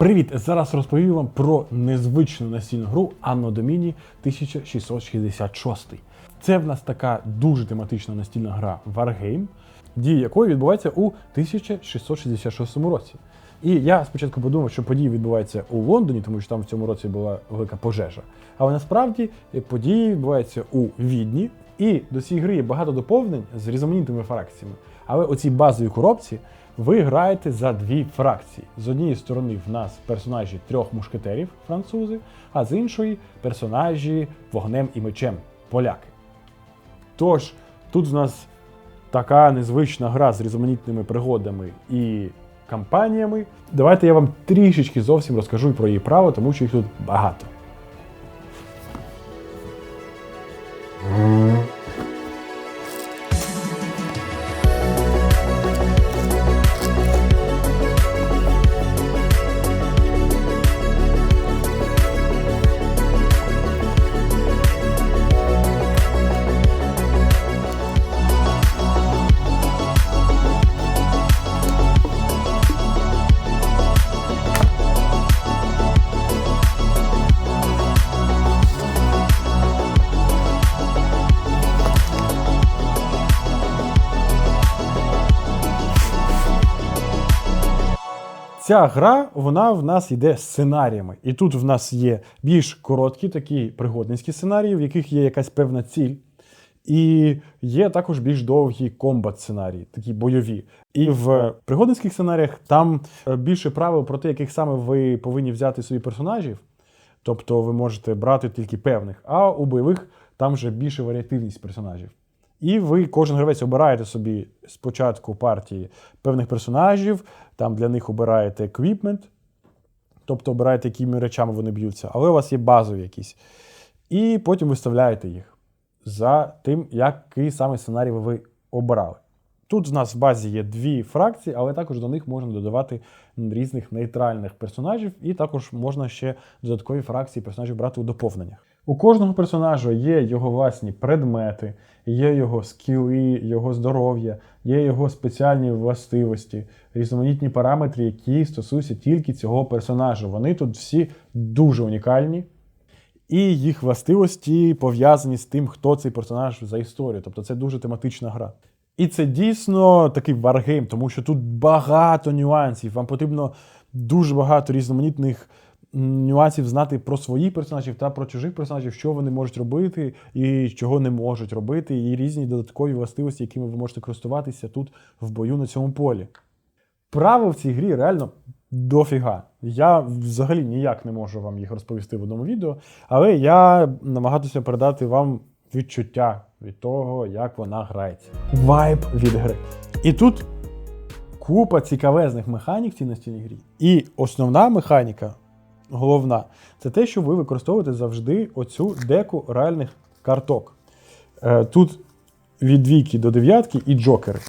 Привіт! Зараз розповім вам про незвичну настільну гру Anno Domini 1666. Це в нас така дуже тематична настільна гра Wargame, дія якої відбувається у 1666 році. І я спочатку подумав, що події відбуваються у Лондоні, тому що там в цьому році була велика пожежа. Але насправді події відбуваються у Відні, і до цієї гри є багато доповнень з різноманітними фракціями. Але оцій базовій коробці ви граєте за дві фракції. З однієї сторони в нас персонажі трьох мушкетерів, французи, а з іншої персонажі вогнем і мечем поляки. Тож, тут в нас така незвична гра з різноманітними пригодами і кампаніями. Давайте я вам трішечки зовсім розкажу про її право, тому що їх тут багато. Ця гра, вона в нас йде сценаріями. І тут в нас є більш короткі такі пригодницькі сценарії, в яких є якась певна ціль. І є також більш довгі комбат сценарії, такі бойові. І в пригодницьких сценаріях там е, більше правил про те, яких саме ви повинні взяти собі персонажів. Тобто ви можете брати тільки певних, а у бойових там вже більше варіативність персонажів. І ви, кожен гравець, обираєте собі спочатку партії певних персонажів, там для них обираєте еквіпмент, тобто обираєте, якими речами вони б'ються, але у вас є базові якісь. І потім виставляєте їх за тим, який саме сценарій ви обрали. Тут в нас в базі є дві фракції, але також до них можна додавати різних нейтральних персонажів, і також можна ще додаткові фракції персонажів брати у доповненнях. У кожного персонажа є його власні предмети, є його скіли, його здоров'я, є його спеціальні властивості, різноманітні параметри, які стосуються тільки цього персонажа. Вони тут всі дуже унікальні. І їх властивості пов'язані з тим, хто цей персонаж за історію. Тобто це дуже тематична гра. І це дійсно такий варгейм, тому що тут багато нюансів. Вам потрібно дуже багато різноманітних нюансів знати про своїх персонажів та про чужих персонажів, що вони можуть робити і чого не можуть робити, і різні додаткові властивості, якими ви можете користуватися тут в бою на цьому полі. Правил в цій грі реально дофіга. Я взагалі ніяк не можу вам їх розповісти в одному відео, але я намагатися передати вам відчуття від того, як вона грається. Вайб від гри. І тут купа цікавезних механік в цій настільній грі. І основна механіка, головна, це те, що ви використовуєте завжди оцю деку реальних карток. Е, Тут від двійки до дев'ятки і джокери.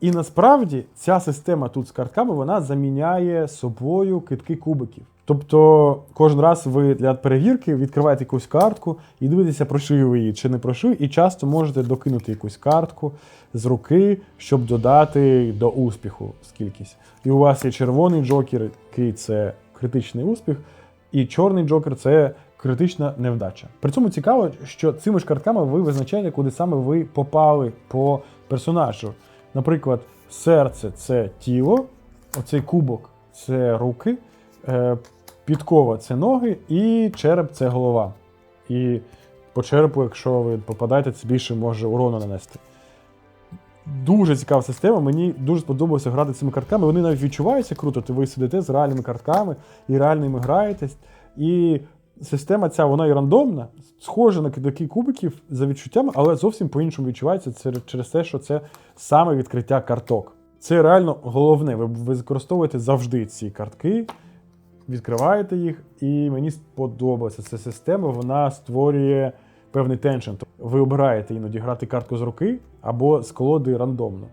І насправді ця система тут з картками вона заміняє собою китки кубиків. Тобто кожен раз ви для перевірки відкриваєте якусь картку і дивитеся, пройшли ви її чи не пройшли, і часто можете докинути якусь картку з руки, щоб додати до успіху скількись. І у вас є червоний джокер, який це критичний успіх, і чорний джокер це критична невдача. При цьому цікаво, що цими ж картками ви визначаєте, куди саме ви попали по персонажу. Наприклад, серце це тіло, оцей кубок це руки, е, підкова це ноги, і череп це голова. І по черепу, якщо ви попадаєте, це більше може урону нанести. Дуже цікава система. Мені дуже сподобалося грати цими картками. Вони навіть відчуваються круто, то ви сидите з реальними картками і реальними граєтесь. І система ця вона і рандомна, схожа на кидаки кубиків за відчуттями, але зовсім по-іншому відчувається через те, що це саме відкриття карток. Це реально головне. Ви використовуєте завжди ці картки, відкриваєте їх, і мені сподобалася ця система. Вона створює певний теншн. Ви обираєте іноді грати картку з руки або з колоди рандомно.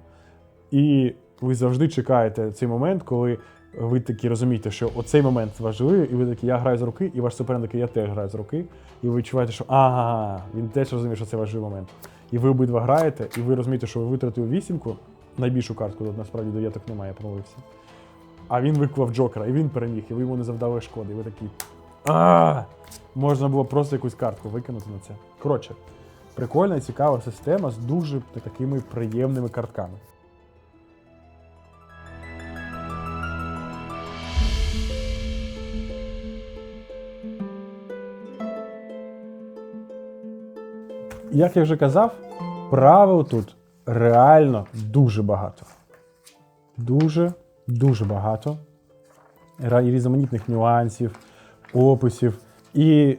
І ви завжди чекаєте цей момент, коли ви такі розумієте, що оцей момент важливий, і ви такі, я граю з руки, і ваш суперник такий, я теж граю з руки. І ви відчуваєте, що ага, він теж розуміє, що це важливий момент. І ви обидва граєте, і ви розумієте, що ви витратили вісімку, найбільшу картку, тут насправді дев'яток немає, я помилився. А він виклав Джокера, і він переміг, і ви йому не завдали шкоди. І ви такі. А, можна було просто якусь картку викинути на це. Коротше, прикольна цікава система з дуже такими приємними картками. Як я вже казав, правил тут реально дуже багато. Дуже, дуже багато. Різноманітних нюансів, описів. І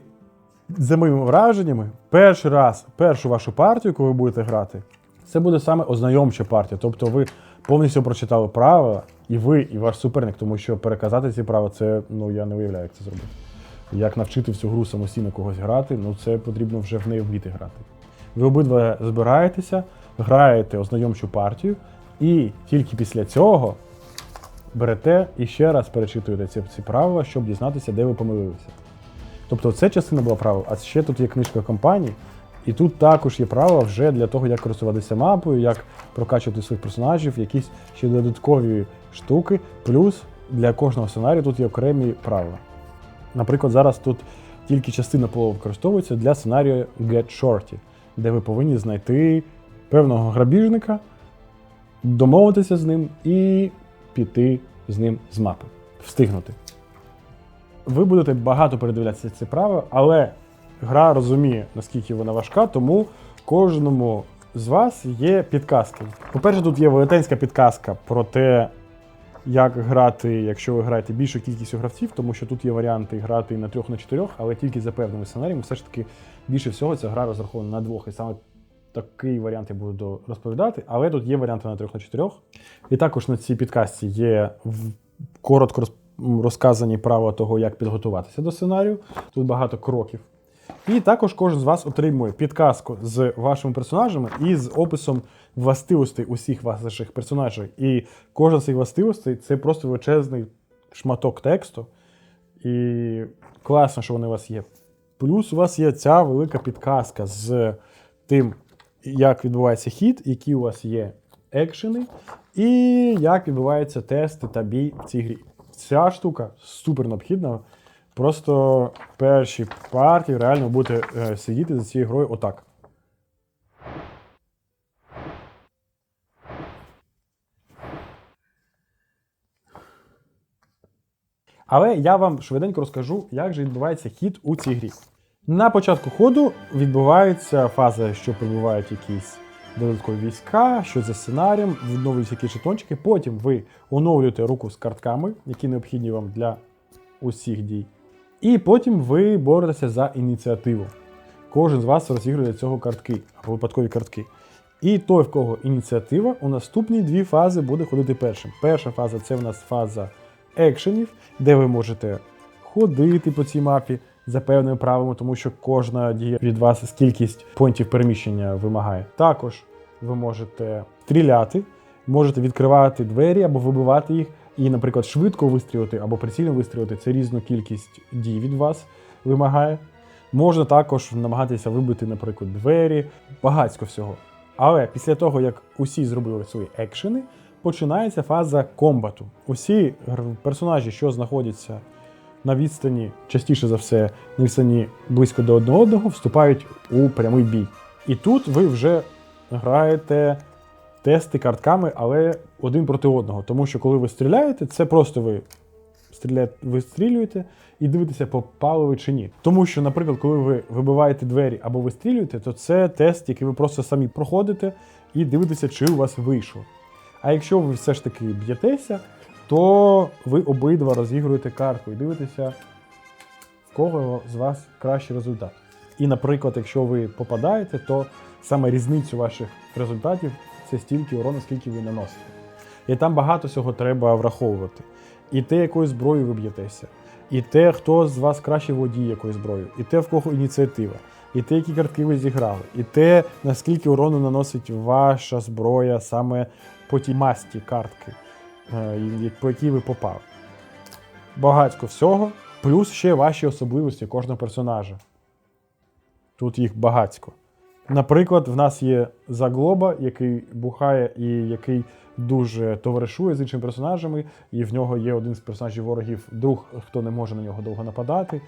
за моїми враженнями, перший раз, першу вашу партію, яку ви будете грати, це буде саме ознайомча партія. Тобто ви повністю прочитали правила, і ви, і ваш суперник, тому що переказати ці правила, це ну я не уявляю, як це зробити. Як навчити всю гру самостійно когось грати, ну це потрібно вже в неї вміти грати. Ви обидва збираєтеся, граєте ознайомчу партію, і тільки після цього берете і ще раз перечитуєте ці, ці правила, щоб дізнатися, де ви помилилися. Тобто це частина була правил, а ще тут є книжка компаній, і тут також є правила вже для того, як користуватися мапою, як прокачувати своїх персонажів, якісь ще додаткові штуки. Плюс для кожного сценарію тут є окремі правила. Наприклад, зараз тут тільки частина полу використовується для сценарію Get Shorty, де ви повинні знайти певного грабіжника, домовитися з ним і піти з ним з мапи, встигнути. Ви будете багато передивлятися ці правила, але гра розуміє, наскільки вона важка, тому кожному з вас є підказки. По-перше, тут є велетенська підказка про те, як грати, якщо ви граєте більшу кількістю гравців, тому що тут є варіанти грати на трьох на чотирьох, але тільки за певними сценаріями. Все ж таки більше всього ця гра розрахована на двох. І саме такий варіант я буду розповідати, але тут є варіанти на трьох на чотирьох. І також на цій підкасті є коротко роз- м, розказані правила того, як підготуватися до сценарію. Тут багато кроків. І також кожен з вас отримує підказку з вашими персонажами і з описом властивостей усіх ваших персонажів. І кожен з цих властивостей це просто величезний шматок тексту. І класно, що вони у вас є. Плюс у вас є ця велика підказка з тим, як відбувається хід, які у вас є екшени, і як відбуваються тести та бій в цій грі. Ця штука супер необхідна. Просто в першій партії реально будете е, сидіти за цією грою отак. Але я вам швиденько розкажу, як же відбувається хід у цій грі. На початку ходу відбувається фаза, що прибувають якісь додаткові війська, що за сценарієм, відновлюються якісь жетончики. Потім ви оновлюєте руку з картками, які необхідні вам для усіх дій. І потім ви боретеся за ініціативу. Кожен з вас розігрує для цього картки або випадкові картки. І той, в кого ініціатива, у наступні дві фази буде ходити першим. Перша фаза це в нас фаза екшенів, де ви можете ходити по цій мапі за певними правилами, тому що кожна дія від вас кількість понтів переміщення вимагає. Також ви можете стріляти, можете відкривати двері або вибивати їх, і, наприклад, швидко вистрілити або прицільно вистрілити. Це різну кількість дій від вас вимагає. Можна також намагатися вибити, наприклад, двері, багатько всього. Але після того, як усі зробили свої екшени, починається фаза комбату. Усі персонажі, що знаходяться на відстані, частіше за все, на відстані близько до одного одного, вступають у прямий бій. І тут ви вже граєте тести картками, але один проти одного. Тому що коли ви стріляєте, це просто ви стріляєте, вистрілюєте і дивитеся, попали ви чи ні. Тому що, наприклад, коли ви вибиваєте двері або вистрілюєте, то це тест, який ви просто самі проходите і дивитеся, чи у вас вийшло. А якщо ви все ж таки б'єтеся, то ви обидва розігруєте картку і дивитеся, в кого з вас кращий результат. І, наприклад, якщо ви попадаєте, то саме різницю ваших результатів це стільки урону, скільки ви наносите. І там багато всього треба враховувати. І те, якою зброєю ви б'єтеся, і те, хто з вас краще володіє якою зброєю, і те, в кого ініціатива, і те, які картки ви зіграли, і те, наскільки урону наносить ваша зброя саме по тій масті картки, е, по якій ви попали. багатько всього, плюс ще ваші особливості кожного персонажа. Тут їх багатько. Наприклад, в нас є Заглоба, який бухає і який дуже товаришує з іншими персонажами, і в нього є один з персонажів ворогів, друг, хто не може на нього довго нападати.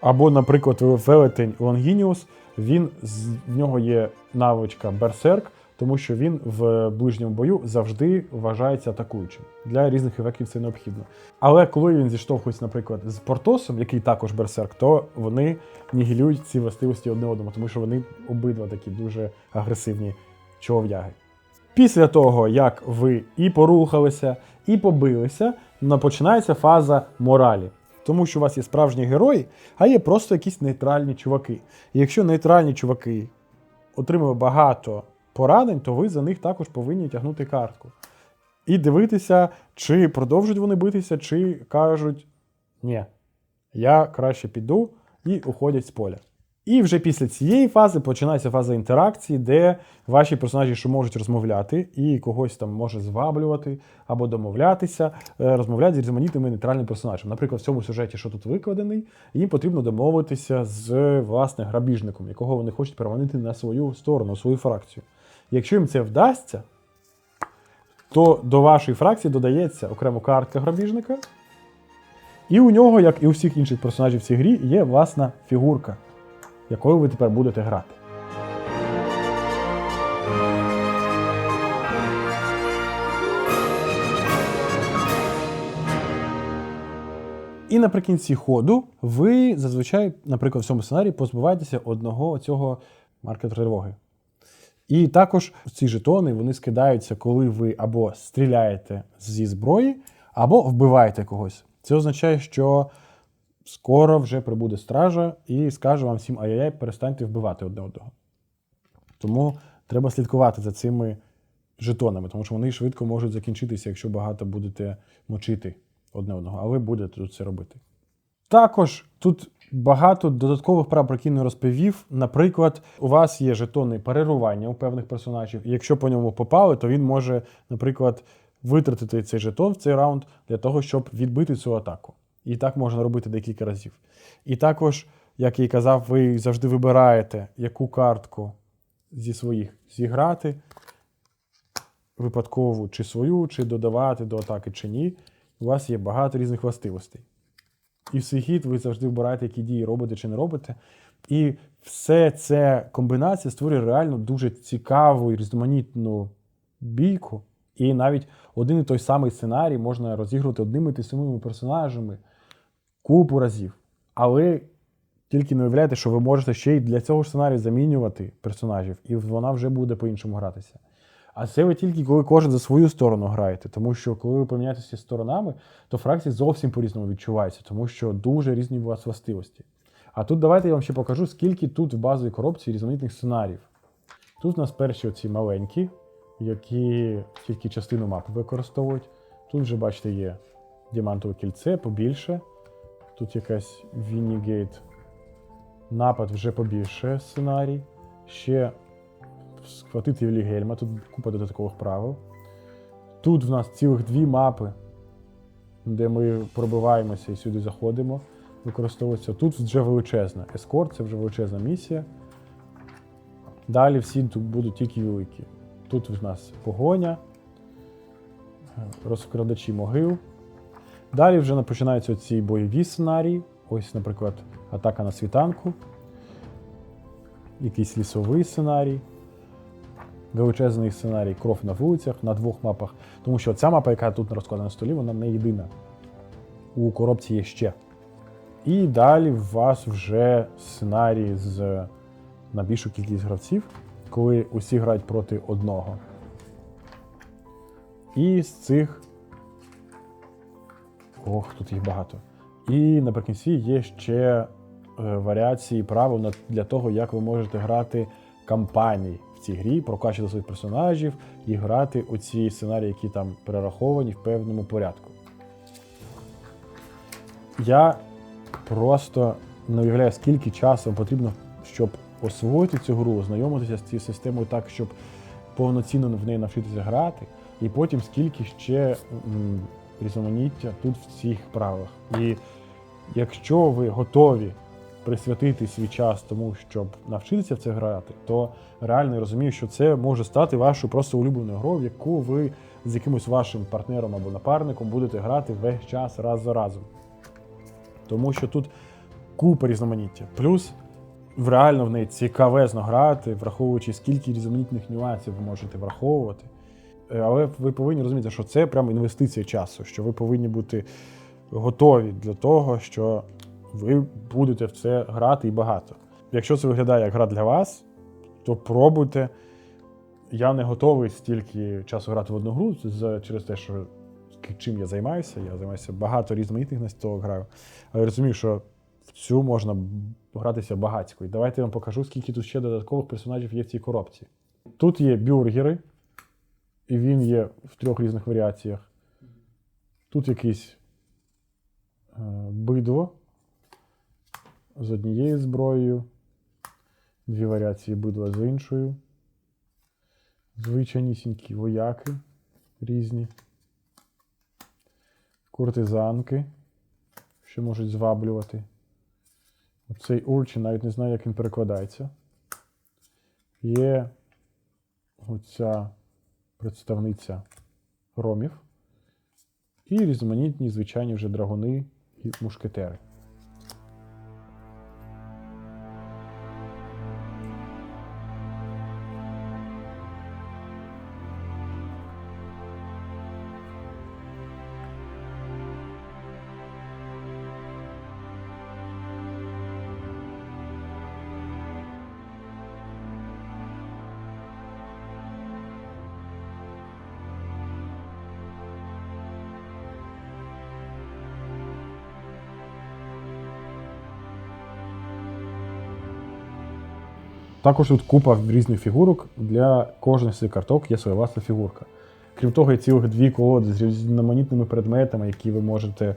Або, наприклад, велетень Лонгініус, він в нього є навичка Берсерк, тому що він в ближньому бою завжди вважається атакуючим. Для різних ефектів це необхідно. Але коли він зіштовхується, наприклад, з Портосом, який також берсерк, то вони нігілюють ці властивості одне одному, тому що вони обидва такі дуже агресивні чолов'яги. Після того, як ви і порухалися, і побилися, починається фаза моралі. Тому що у вас є справжні герої, а є просто якісь нейтральні чуваки. І якщо нейтральні чуваки отримують багато поранень, то ви за них також повинні тягнути картку. І дивитися, чи продовжують вони битися, чи кажуть ні, я краще піду і уходять з поля. І вже після цієї фази починається фаза інтеракції, де ваші персонажі що можуть розмовляти і когось там може зваблювати або домовлятися, е, розмовляти з різноманітними нейтральними персонажами. Наприклад, в цьому сюжеті, що тут викладений, їм потрібно домовитися з власне грабіжником, якого вони хочуть переманити на свою сторону, свою фракцію. Якщо їм це вдасться, то до вашої фракції додається окремо картка грабіжника. І у нього, як і у всіх інших персонажів в цій грі, є власна фігурка, якою ви тепер будете грати. І наприкінці ходу ви зазвичай, наприклад, в цьому сценарії позбуваєтеся одного цього маркер тривоги. І також ці жетони вони скидаються, коли ви або стріляєте зі зброї, або вбиваєте когось. Це означає, що скоро вже прибуде стража і скаже вам всім ай-яй, перестаньте вбивати одне одного. Тому треба слідкувати за цими жетонами, тому що вони швидко можуть закінчитися, якщо багато будете мочити одне одного, а ви будете тут це робити. Також тут багато додаткових прав, про які не розповів. Наприклад, у вас є жетони перерування у певних персонажів, і якщо по ньому попали, то він може, наприклад, витратити цей жетон в цей раунд для того, щоб відбити цю атаку. І так можна робити декілька разів. І також, як я і казав, ви завжди вибираєте, яку картку зі своїх зіграти, випадкову чи свою, чи додавати до атаки, чи ні. У вас є багато різних властивостей. І в свій хід ви завжди вибираєте, які дії робите чи не робите. І все це комбінація створює реально дуже цікаву і різноманітну бійку. І навіть один і той самий сценарій можна розігрувати одними і самими персонажами купу разів. Але тільки не уявляйте, що ви можете ще й для цього ж сценарію замінювати персонажів, і вона вже буде по-іншому гратися. А це ви тільки коли кожен за свою сторону граєте, тому що коли ви поміняєтеся сторонами, то фракції зовсім по-різному відчуваються, тому що дуже різні у вас властивості. А тут давайте я вам ще покажу, скільки тут в базовій коробці різноманітних сценаріїв. Тут у нас перші оці маленькі, які тільки частину мапи використовують. Тут вже, бачите, є діамантове кільце побільше. Тут якась Віннігейт напад вже побільше сценарій. Ще схватити Вілігельма, тут купа додаткових правил. Тут в нас цілих дві мапи, де ми пробиваємося і сюди заходимо. Використовується. Тут вже величезна. Ескорт це вже величезна місія. Далі всі тут будуть тільки великі. Тут в нас погоня, розкрадачі могил. Далі вже починаються ці бойові сценарії. Ось, наприклад, атака на світанку, якийсь лісовий сценарій, величезний сценарій кров на вулицях на двох мапах. Тому що ця мапа, яка тут розкладена на столі, вона не єдина. У коробці є ще. І далі у вас вже сценарій з на більшу кількість гравців, коли усі грають проти одного. І з цих. Ох, тут їх багато. І наприкінці є ще е, варіації правил для того, як ви можете грати кампанії цій грі, прокачувати своїх персонажів і грати у ці сценарії, які там перераховані в певному порядку. Я просто не уявляю, скільки часу потрібно, щоб освоїти цю гру, ознайомитися з цією системою так, щоб повноцінно в неї навчитися грати, і потім скільки ще різноманіття тут в цих правилах. І якщо ви готові присвятити свій час тому, щоб навчитися в це грати, то реально я розумію, що це може стати вашою просто улюбленою грою, в яку ви з якимось вашим партнером або напарником будете грати весь час раз за разом. Тому що тут купа різноманіття. Плюс реально в неї цікавезно грати, враховуючи, скільки різноманітних нюансів ви можете враховувати. Е, Але ви повинні розуміти, що це прямо інвестиція часу, що ви повинні бути готові для того, що ви будете в це грати і багато. Якщо це виглядає як гра для вас, то пробуйте. Я не готовий стільки часу грати в одну гру через те, що чим я займаюся. Я займаюся багато різноманітних настолок граю. Але розумію, що в цю можна гратися багатько. І давайте я вам покажу, скільки тут ще додаткових персонажів є в цій коробці. Тут є бюргери, і він є в трьох різних варіаціях. Тут якийсь е, бидло з однією зброєю, дві варіації бидла з іншою. Звичайнісінькі вояки різні. Куртизанки, що можуть зваблювати. Цей урчин, навіть не знаю, як він перекладається. Є оця представниця ромів. І різноманітні звичайні вже драгуни і мушкетери. Також тут купа різних фігурок. Для кожної з цих карток є своя власна фігурка. Крім того, є цілих дві колоди з різноманітними предметами, які ви можете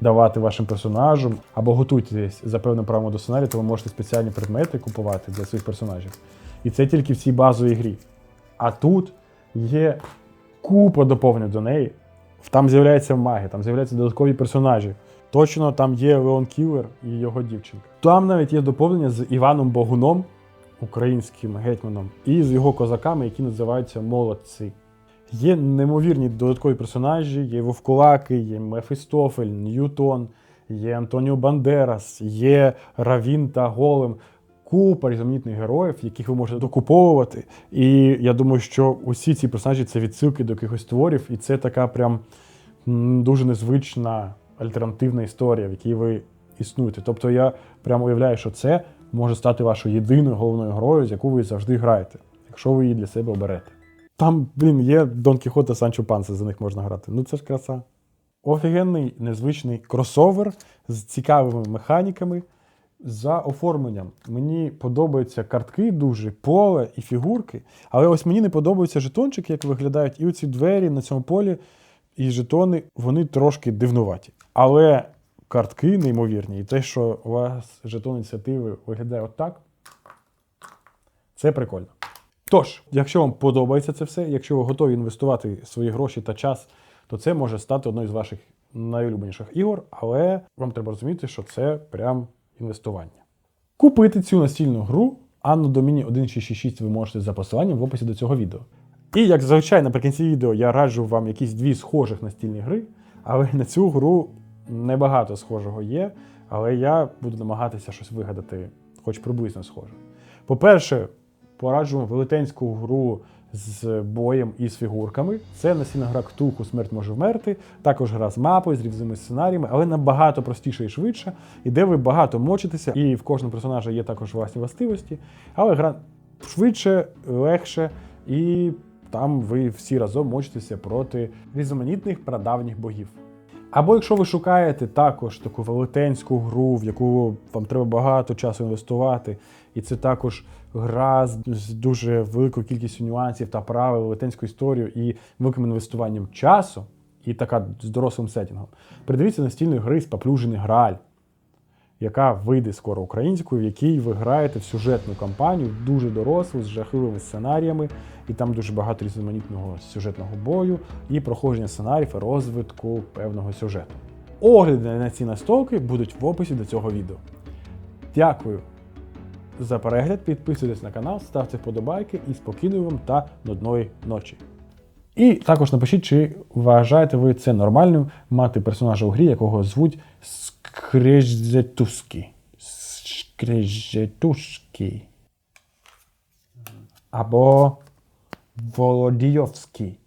давати вашим персонажам, або готуйтесь за певним правилом до сценарію, то ви можете спеціальні предмети купувати для своїх персонажів. І це тільки в цій базовій грі. А тут є купа доповнень до неї. Там з'являється магія, там з'являються додаткові персонажі. Точно там є Леон Кілер і його дівчинка. Там навіть є доповнення з Іваном Богуном, українським гетьманом, і з його козаками, які називаються молодці. Є неймовірні додаткові персонажі, є Вовкулаки, є Мефістофель, Ньютон, є Антоніо Бандерас, є Равін та Голем. Купа різноманітних героїв, яких ви можете докуповувати. І я думаю, що усі ці персонажі це відсилки до якихось творів, і це така прям дуже незвична альтернативна історія, в якій ви існуєте. Тобто я прямо уявляю, що це може стати вашою єдиною головною грою, з яку ви завжди граєте, якщо ви її для себе оберете. Там, блін, є Дон Кіхот та Санчо Панса, за них можна грати. Ну це ж краса. Офігенний незвичний кросовер з цікавими механіками. За оформленням мені подобаються картки дуже, поле і фігурки. Але ось мені не подобаються жетончики, як виглядають, і оці двері на цьому полі, і жетони, вони трошки дивнуваті. Але картки неймовірні, і те, що у вас жетон ініціативи виглядає отак, це прикольно. Тож, якщо вам подобається це все, якщо ви готові інвестувати свої гроші та час, то це може стати одною з ваших найулюбленіших ігор, але вам треба розуміти, що це прям інвестування. Купити цю настільну гру Anno Domini 1666 ви можете за посиланням в описі до цього відео. І як зазвичай наприкінці відео я раджу вам якісь дві схожих настільні гри, але на цю гру небагато схожого є, але я буду намагатися щось вигадати, хоч приблизно схоже. По-перше, пораджу велетенську гру з боєм і з фігурками. Це настільна гра Ктулху Смерть може вмерти, також гра з мапою, з різними сценаріями, але набагато простіше і швидше, і де ви багато мочитеся, і в кожного персонажа є також власні властивості, але гра швидше, легше, і там ви всі разом мочитеся проти різноманітних прадавніх богів. Або якщо ви шукаєте також таку велетенську гру, в яку вам треба багато часу інвестувати, і це також гра з, дуже великою кількістю нюансів та правил, велетенську історію і великим інвестуванням часу, і така з дорослим сетінгом, придивіться настільної гри з паплюжений Грааль. Яка вийде скоро українською, в якій ви граєте в сюжетну кампанію, дуже дорослу, з жахливими сценаріями, і там дуже багато різноманітного сюжетного бою і проходження сценаріїв розвитку певного сюжету. Огляди на ці настолки будуть в описі до цього відео. Дякую за перегляд, підписуйтесь на канал, ставте вподобайки і спокійної вам та нудної ночі. І також напишіть, чи вважаєте ви це нормальним мати персонажа у грі, якого звуть Скрежетуски. Скрежетушки. Або Володійовський.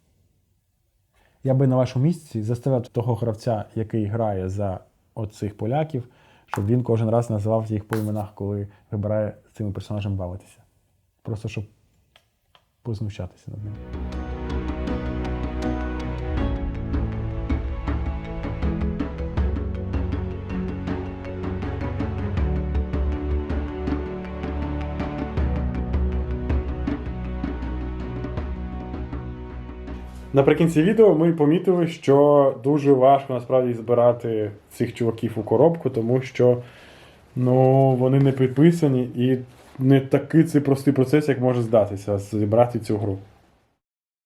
Я би на вашому місці заставив того гравця, який грає за оцих поляків, щоб він кожен раз називав їх по іменах, коли вибирає з цими персонажем бавитися. Просто щоб познущатися над ним. Наприкінці відео ми помітили, що дуже важко насправді збирати цих чуваків у коробку, тому що ну, вони не підписані і не такий це простий процес, як може здатися, зібрати цю гру.